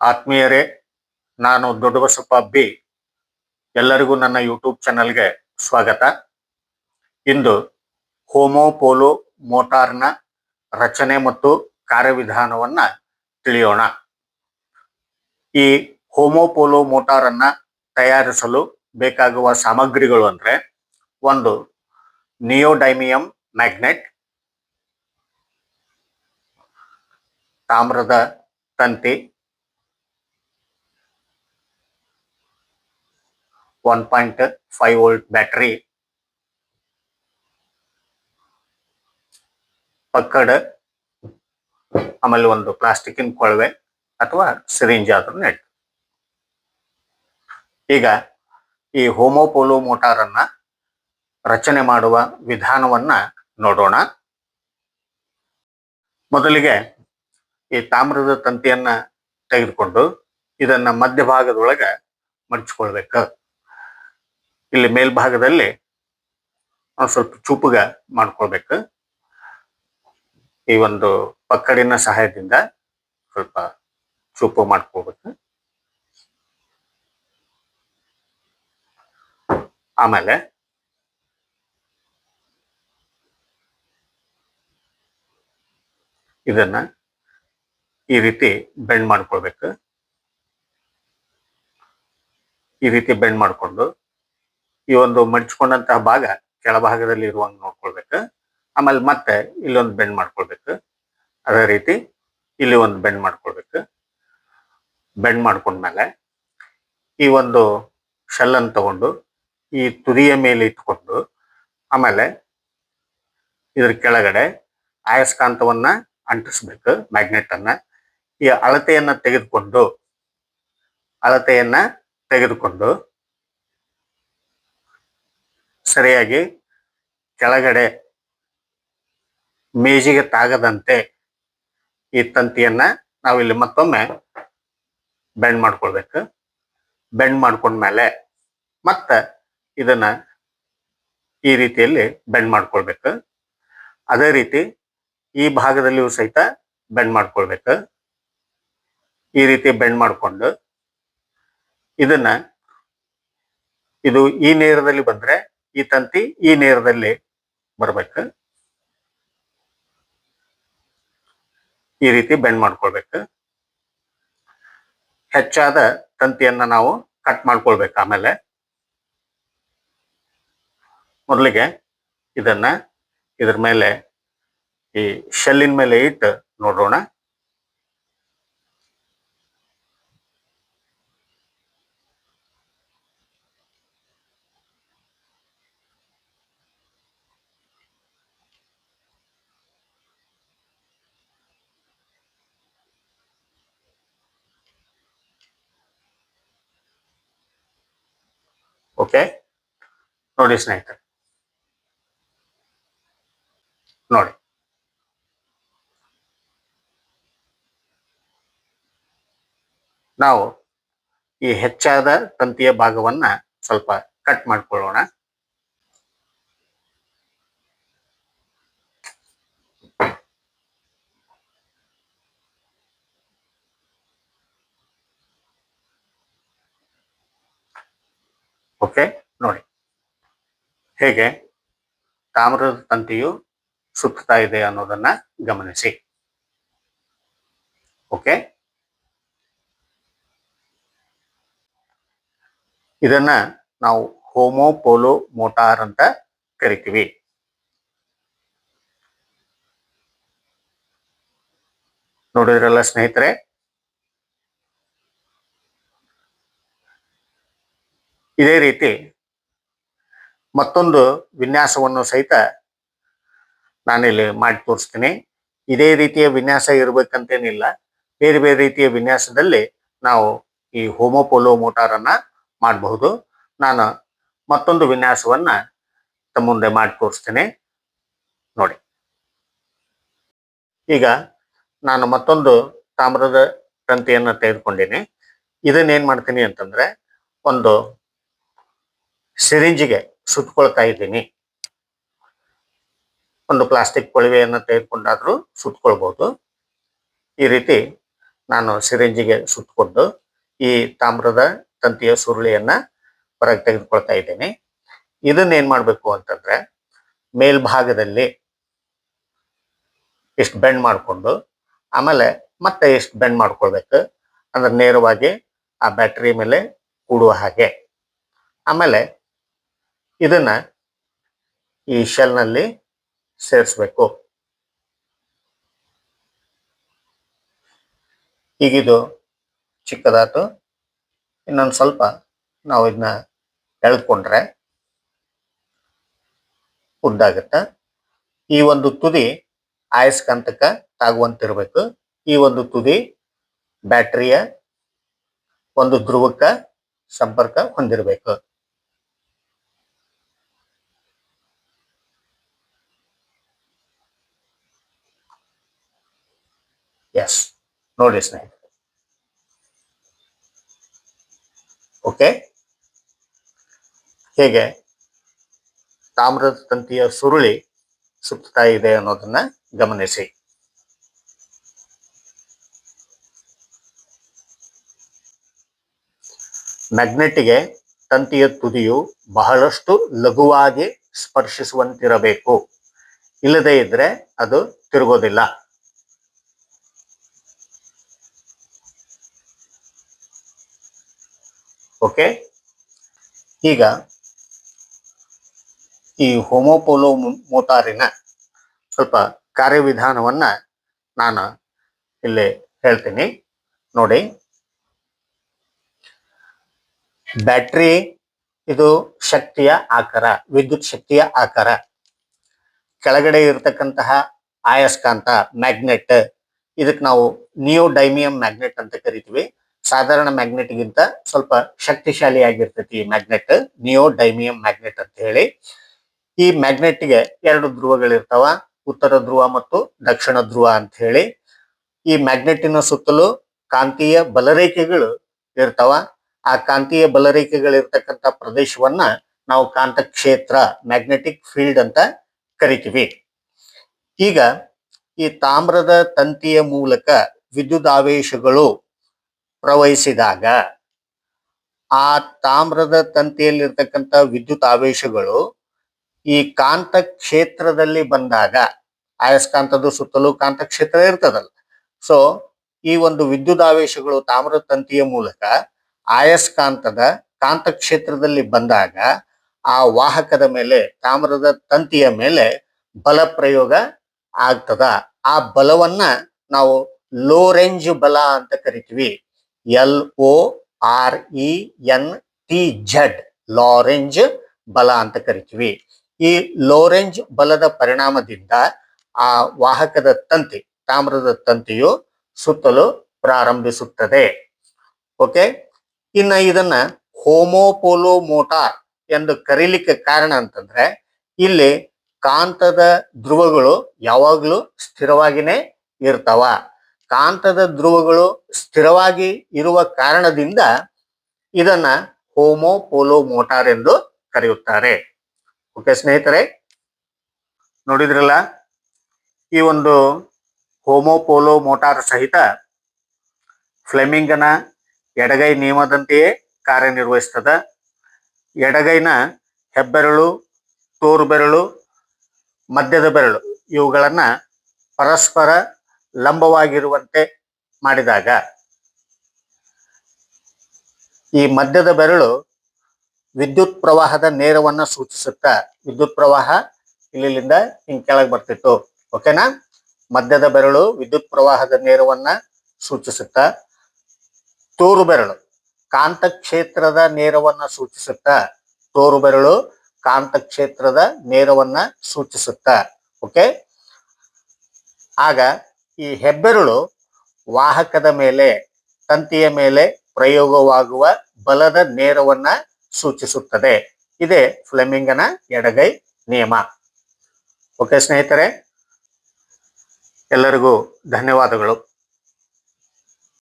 ಆತ್ಮೀಯರೇ, ನಾನು ದೊಡ್ಡಬಸಪ್ಪ ಬಿ. ಎಲ್ಲರಿಗೂ ನನ್ನ ಯೂಟ್ಯೂಬ್ ಚಾನಲ್ಗೆ ಸ್ವಾಗತ. ಇಂದು ಹೋಮೋಪೋಲೋ ಮೋಟಾರ್ನ ರಚನೆ ಮತ್ತು ಕಾರ್ಯವಿಧಾನವನ್ನ ತಿಳಿಯೋಣ. ಈ ಹೋಮೋಪೋಲೋ ಮೋಟಾರನ್ನ ತಯಾರಿಸಲು ಬೇಕಾಗುವ ಸಾಮಗ್ರಿಗಳು ಅಂದ್ರೆ ಒಂದು ನಿಯೋಡೈಮಿಯಂ ಮ್ಯಾಗ್ನೆಟ್, ತಾಮ್ರದ ತಂತಿ one point five volt battery ಪಕ್ಕಡ ಆಮೇಲೆ ಒಂದು ಪ್ಲಾಸ್ಟಿಕ್ಕಿನ ಕೊಳವೆ ಅಥವಾ ಸಿರಿಂಜ್ ಆದ್ರೂ ನೆಟ್. ಈಗ ಈ ಹೋಮೋಪೋಲೋ ಮೋಟಾರ್ ಅನ್ನ ರಚನೆ ಮಾಡುವ ವಿಧಾನವನ್ನ ನೋಡೋಣ. ಮೊದಲಿಗೆ ಈ ತಾಮ್ರದ ತಂತಿಯನ್ನ ತೆಗೆದುಕೊಂಡು ಇದನ್ನ ಮಧ್ಯಭಾಗದೊಳಗೆ ಮಡಚ್ಕೊಳ್ಬೇಕು. ಇಲ್ಲಿ ಮೇಲ್ಭಾಗದಲ್ಲಿ ಒಂದು ಸ್ವಲ್ಪ ಚೂಪುಗ ಮಾಡ್ಕೊಳ್ಬೇಕು. ಈ ಒಂದು ಪಕ್ಕಡಿನ ಸಹಾಯದಿಂದ ಸ್ವಲ್ಪ ಚೂಪು ಮಾಡ್ಕೊಳ್ಬೇಕು. ಆಮೇಲೆ ಇದನ್ನ ಈ ರೀತಿ ಬೆಂಡ್ ಮಾಡ್ಕೊಳ್ಬೇಕು. ಈ ರೀತಿ ಬೆಂಡ್ ಮಾಡ್ಕೊಂಡು ಈ ಒಂದು ಮಡಿಚ್ಕೊಂಡಂತಹ ಭಾಗ ಕೆಳಭಾಗದಲ್ಲಿ ಇರುವಂಗೆ ನೋಡ್ಕೊಳ್ಬೇಕು. ಆಮೇಲೆ ಮತ್ತೆ ಇಲ್ಲೊಂದು ಬೆಂಡ್ ಮಾಡ್ಕೊಳ್ಬೇಕು. ಅದೇ ರೀತಿ ಇಲ್ಲಿ ಒಂದು ಬೆಂಡ್ ಮಾಡ್ಕೊಳ್ಬೇಕು. ಬೆಂಡ್ ಮಾಡ್ಕೊಂಡ್ಮೇಲೆ ಈ ಒಂದು ಶೆಲ್ಲನ್ನು ತಗೊಂಡು ಈ ತುದಿಯ ಮೇಲೆ ಇಟ್ಕೊಂಡು ಆಮೇಲೆ ಇದ್ರ ಕೆಳಗಡೆ ಆಯಸ್ಕಾಂತವನ್ನ ಅಂಟಿಸ್ಬೇಕು, ಮ್ಯಾಗ್ನೆಟ್ ಅನ್ನ. ಈ ಅಳತೆಯನ್ನ ತೆಗೆದುಕೊಂಡು ಅಳತೆಯನ್ನ ತೆಗೆದುಕೊಂಡು ಸರಿಯಾಗಿ ಕೆಳಗಡೆ ಮೇಜಿಗೆ ತಾಗದಂತೆ ಈ ತಂತಿಯನ್ನ ನಾವಿಲ್ಲಿ ಮತ್ತೊಮ್ಮೆ ಬೆಂಡ್ ಮಾಡ್ಕೊಳ್ಬೇಕು. ಬೆಂಡ್ ಮಾಡ್ಕೊಂಡ್ಮೇಲೆ ಮತ್ತೆ ಇದನ್ನ ಈ ರೀತಿಯಲ್ಲಿ ಬೆಂಡ್ ಮಾಡ್ಕೊಳ್ಬೇಕು. ಅದೇ ರೀತಿ ಈ ಭಾಗದಲ್ಲಿಯೂ ಸಹಿತ ಬೆಂಡ್ ಮಾಡ್ಕೊಳ್ಬೇಕು. ಈ ರೀತಿ ಬೆಂಡ್ ಮಾಡ್ಕೊಂಡು ಇದನ್ನ ಇದು ಈ ನೇರದಲ್ಲಿ ಬಂದ್ರೆ ಈ ತಂತಿ ಈ ನೇರದಲ್ಲಿ ಬರ್ಬೇಕು. ಈ ರೀತಿ ಬೆಂಡ್ ಮಾಡ್ಕೊಳ್ಬೇಕು. ಹೆಚ್ಚಾದ ತಂತಿಯನ್ನ ನಾವು ಕಟ್ ಮಾಡ್ಕೊಳ್ಬೇಕು ಆಮೇಲೆ. ಮೊದಲಿಗೆ ಇದನ್ನ ಇದ್ರ ಮೇಲೆ ಈ ಶೆಲ್ಲಿನ ಮೇಲೆ ಇಟ್ಟು ನೋಡೋಣ. ಓಕೆ? ನೋಡಿ ಸ್ನೇಹಿತರೆ. ನೋಡಿ. ನಾವು ಈ ಹೆಚ್ಚಾದ ತಂತಿಯ ಭಾಗವನ್ನ ಸ್ವಲ್ಪ ಕಟ್ ಮಾಡ್ಕೊಳ್ಳೋಣ. ಓಕೆ? ನೋಡಿ. ಹೇಗೆ? ತಾಮ್ರದ ತಂತಿಯು ಸುತ್ತಾ ಇದೆ ಅನ್ನೋದನ್ನ ಗಮನಿಸಿ. ಓಕೆ? ಇದನ್ನ ನಾವು ಹೋಮೋಪೋಲೋ ಮೋಟಾರ್ ಅಂತ ಕರಿತೀವಿ. ನೋಡಿದ್ರಲ್ಲ ಸ್ನೇಹಿತರೆ ಇದೇ ರೀತಿ ಮತ್ತೊಂದು ವಿನ್ಯಾಸವನ್ನು ಸಹಿತ ನಾನಿಲ್ಲಿ ಮಾಡಿ ತೋರಿಸ್ತೀನಿ. ಇದೇ ರೀತಿಯ ವಿನ್ಯಾಸ ಇರಬೇಕಂತೇನಿಲ್ಲ. ಬೇರೆ ಬೇರೆ ರೀತಿಯ ವಿನ್ಯಾಸದಲ್ಲಿ ನಾವು ಈ ಹೋಮೋಪೋಲೋ ಮೋಟಾರನ್ನು ಮಾಡಬಹುದು. ನಾನು ಮತ್ತೊಂದು ವಿನ್ಯಾಸವನ್ನ ತಮ್ಮ ಮುಂದೆ ಮಾಡಿ ತೋರಿಸ್ತೀನಿ. ನೋಡಿ. ಈಗ ನಾನು ಮತ್ತೊಂದು ತಾಮ್ರದ ತಂತಿಯನ್ನು ತೆಗೆದುಕೊಂಡಿನಿ. ಇದನ್ನ ಏನ್ ಮಾಡ್ತೀನಿ ಅಂತಂದ್ರೆ ಒಂದು ಸಿರಿಂಜಿಗೆ ಸುತ್ಕೊಳ್ತಾ ಇದ್ದೀನಿ ಒಂದು ಪ್ಲಾಸ್ಟಿಕ್ ಕೊಳವೆಯನ್ನು ತೆಗೆದುಕೊಂಡಾದ್ರೂ ಸುತ್ಕೊಳ್ಬೋದು ಈ ರೀತಿ ನಾನು ಸಿರಿಂಜಿಗೆ ಸುತ್ತಕೊಂಡು ಈ ತಾಮ್ರದ ತಂತಿಯ ಸುರುಳಿಯನ್ನ ಹೊರಗೆ ತೆಗೆದುಕೊಳ್ತಾ ಇದ್ದೀನಿ ಇದನ್ನ ಏನ್ ಮಾಡಬೇಕು ಅಂತಂದ್ರೆ ಮೇಲ್ಭಾಗದಲ್ಲಿ ಇಷ್ಟು ಬೆಂಡ್ ಮಾಡಿಕೊಂಡು ಆಮೇಲೆ ಮತ್ತೆ ಇಷ್ಟು ಬೆಂಡ್ ಮಾಡ್ಕೊಳ್ಬೇಕು. ಅಂದ್ರೆ ನೇರವಾಗಿ ಆ ಬ್ಯಾಟರಿ ಮೇಲೆ ಕೂಡುವ ಹಾಗೆ. ಆಮೇಲೆ ಇದನ್ನ ಈ ಶೆಲ್ನಲ್ಲಿ ಸೇರಿಸ್ಬೇಕು. ಈಗಿದು ಚಿಕ್ಕದಾತು, ಇನ್ನೊಂದು ಸ್ವಲ್ಪ ನಾವು ಇದನ್ನ ಎಳ್ಕೊಂಡ್ರೆ ಉದ್ದಾಗುತ್ತೆ. ಈ ಒಂದು ತುದಿ ಆಯಸ್ಕಾಂತಕ ತಾಗುವಂತಿರ್ಬೇಕು. ಈ ಒಂದು ತುದಿ ಬ್ಯಾಟ್ರಿಯ ಒಂದು ಧ್ರುವಕ್ಕ ಸಂಪರ್ಕ ಹೊಂದಿರಬೇಕು. ನೋಡಿ ಸ್ನೇಹಿತರೆ. ಓಕೆ ಹೇಗೆ? ತಾಮ್ರದ ತಂತಿಯ ಸುರುಳಿ ಸುತ್ತಾ ಇದೆ ಅನ್ನೋದನ್ನ ಗಮನಿಸಿ. ಮ್ಯಾಗ್ನೆಟ್ಗೆ ತಂತಿಯ ತುದಿಯು ಬಹಳಷ್ಟು ಲಘುವಾಗಿ ಸ್ಪರ್ಶಿಸುವಂತಿರಬೇಕು. ಇಲ್ಲದೇ ಇದ್ರೆ ಅದು ತಿರುಗೋದಿಲ್ಲ. ಓಕೆ? ಈಗ ಈ ಹೋಮೋಪೋಲೋ ಮೋಟಾರಿನ ಸ್ವಲ್ಪ ಕಾರ್ಯವಿಧಾನವನ್ನ ನಾನು ಇಲ್ಲಿ ಹೇಳ್ತೀನಿ. ನೋಡಿ. ಬ್ಯಾಟ್ರಿ ಇದು ಶಕ್ತಿಯ ಆಕಾರ, ವಿದ್ಯುತ್ ಶಕ್ತಿಯ ಆಕಾರ. ಕೆಳಗಡೆ ಇರತಕ್ಕಂತಹ ಆಯಸ್ಕಾಂತ ಮ್ಯಾಗ್ನೆಟ್ ಇದಕ್ಕೆ ನಾವು ನಿಯೋಡೈಮಿಯಂ ಮ್ಯಾಗ್ನೆಟ್ ಅಂತ ಕರಿತೀವಿ. ಸಾಧಾರಣ ಮ್ಯಾಗ್ನೆಟ್ಗಿಂತ ಸ್ವಲ್ಪ ಶಕ್ತಿಶಾಲಿ ಆಗಿರ್ತೈತಿ ಈ ಮ್ಯಾಗ್ನೆಟ್ ನಿಯೋ ಡೈಮಿಯಂ ಮ್ಯಾಗ್ನೆಟ್ ಅಂತ ಹೇಳಿ. ಈ ಮ್ಯಾಗ್ನೆಟ್ಗೆ ಎರಡು ಧ್ರುವಗಳಿರ್ತಾವ ಉತ್ತರ ಧ್ರುವ ಮತ್ತು ದಕ್ಷಿಣ ಧ್ರುವ ಅಂತ ಹೇಳಿ. ಈ ಮ್ಯಾಗ್ನೆಟಿನ ಸುತ್ತಲೂ ಕಾಂತೀಯ ಬಲರೇಖೆಗಳು ಇರ್ತಾವ. ಆ ಕಾಂತೀಯ ಬಲರೇಖೆಗಳಿರ್ತಕ್ಕಂಥ ಪ್ರದೇಶವನ್ನ ನಾವು ಕಾಂತ ಕ್ಷೇತ್ರ ಮ್ಯಾಗ್ನೆಟಿಕ್ ಫೀಲ್ಡ್ ಅಂತ ಕರಿತೀವಿ. ಈಗ ಈ ತಾಮ್ರದ ತಂತಿಯ ಮೂಲಕ ವಿದ್ಯುದಾವೇಶಗಳು ಪ್ರವಹಿಸಿದಾಗ ಆ ತಾಮ್ರದ ತಂತಿಯಲ್ಲಿರ್ತಕ್ಕಂಥ ವಿದ್ಯುತ್ ಆವೇಶಗಳು ಈ ಕಾಂತ ಕ್ಷೇತ್ರದಲ್ಲಿ ಬಂದಾಗ ಆಯಸ್ಕಾಂತದ ಸುತ್ತಲೂ ಕಾಂತ ಕ್ಷೇತ್ರ ಇರ್ತದಲ್ಲ. ಸೊ ಈ ಒಂದು ವಿದ್ಯುತ್ ಆವೇಶಗಳು ತಾಮ್ರದ ತಂತಿಯ ಮೂಲಕ ಆಯಸ್ಕಾಂತದ ಕಾಂತ ಕ್ಷೇತ್ರದಲ್ಲಿ ಬಂದಾಗ, ಆ ವಾಹಕದ ಮೇಲೆ, ತಾಮ್ರದ ತಂತಿಯ ಮೇಲೆ ಬಲ ಪ್ರಯೋಗ ಆಗ್ತದ. ಆ ಬಲವನ್ನ ನಾವು ಲೋ ರೇಂಜ್ ಬಲ ಅಂತ ಕರಿತೀವಿ. L O R E N T Z Lorentz ಬಲ ಅಂತ ಕರಿತೀವಿ. ಈ ಲೋರೆಂಜ್ ಬಲದ ಪರಿಣಾಮದಿಂದ ಆ ವಾಹಕದ ತಂತಿ, ತಾಮ್ರದ ತಂತಿಯು ಸುತ್ತಲು ಪ್ರಾರಂಭಿಸುತ್ತದೆ. ಓಕೆ ಇನ್ನ ಇದನ್ನ ಹೋಮೋಪೋಲೋ ಮೋಟಾರ್ ಎಂದು ಕರೀಲಿಕ್ಕೆ ಕಾರಣ ಅಂತಂದ್ರೆ, ಇಲ್ಲಿ ಕಾಂತದ ಧ್ರುವಗಳು ಯಾವಾಗಲೂ ಸ್ಥಿರವಾಗಿನೇ ಇರ್ತಾವ. ಕಾಂತದ ಧ್ರುವಗಳು ಸ್ಥಿರವಾಗಿ ಇರುವ ಕಾರಣದಿಂದ ಇದನ್ನ ಹೋಮೋಪೋಲೋ ಮೋಟಾರ್ ಎಂದು ಕರೆಯುತ್ತಾರೆ. ಓಕೆ ಸ್ನೇಹಿತರೆ, ನೋಡಿದ್ರಲ್ಲ? ಈ ಒಂದು ಹೋಮೋಪೋಲೋ ಮೋಟಾರ್ ಸಹಿತ ಫ್ಲೆಮಿಂಗನ ಎಡಗೈ ನಿಯಮದಂತೆಯೇ ಕಾರ್ಯನಿರ್ವಹಿಸ್ತದ. ಎಡಗೈನ ಹೆಬ್ಬೆರಳು ತೋರು ಬೆರಳು ಮಧ್ಯದ ಬೆರಳು, ಇವುಗಳನ್ನು ಪರಸ್ಪರ ಲಂಬವಾಗಿರುವಂತೆ ಮಾಡಿದಾಗ. ಈ ಮಧ್ಯದ ಬೆರಳು ವಿದ್ಯುತ್ ಪ್ರವಾಹದ ನೇರವನ್ನ ಸೂಚಿಸುತ್ತಾ. ವಿದ್ಯುತ್ ಪ್ರವಾಹ ಇಲ್ಲಿಂದ ಹಿಂಗ್ ಕೆಳಗೆ ಬರ್ತಿತ್ತು. ಓಕೆನಾ ಮಧ್ಯದ ಬೆರಳು ವಿದ್ಯುತ್ ಪ್ರವಾಹದ ನೇರವನ್ನ ಸೂಚಿಸುತ್ತಾ. ತೋರು ಬೆರಳು ಕಾಂತ ಕ್ಷೇತ್ರದ ನೇರವನ್ನ ಸೂಚಿಸುತ್ತಾ. ತೋರು ಬೆರಳು ಕಾಂತಕ್ಷೇತ್ರದ ನೇರವನ್ನ ಸೂಚಿಸುತ್ತಾ. ಓಕೆ ಆಗ ಈ ಹೆಬ್ಬೆರಳು ವಾಹಕದ ಮೇಲೆ, ತಂತಿಯ ಮೇಲೆ ಪ್ರಯೋಗವಾಗುವ ಬಲದ ನೇರವನ್ನ ಸೂಚಿಸುತ್ತದೆ. ಇದೇ ಫ್ಲೆಮಿಂಗನ ಎಡಗೈ ನಿಯಮ. ಓಕೆ ಸ್ನೇಹಿತರೆ, ಎಲ್ಲರಿಗೂ ಧನ್ಯವಾದಗಳು.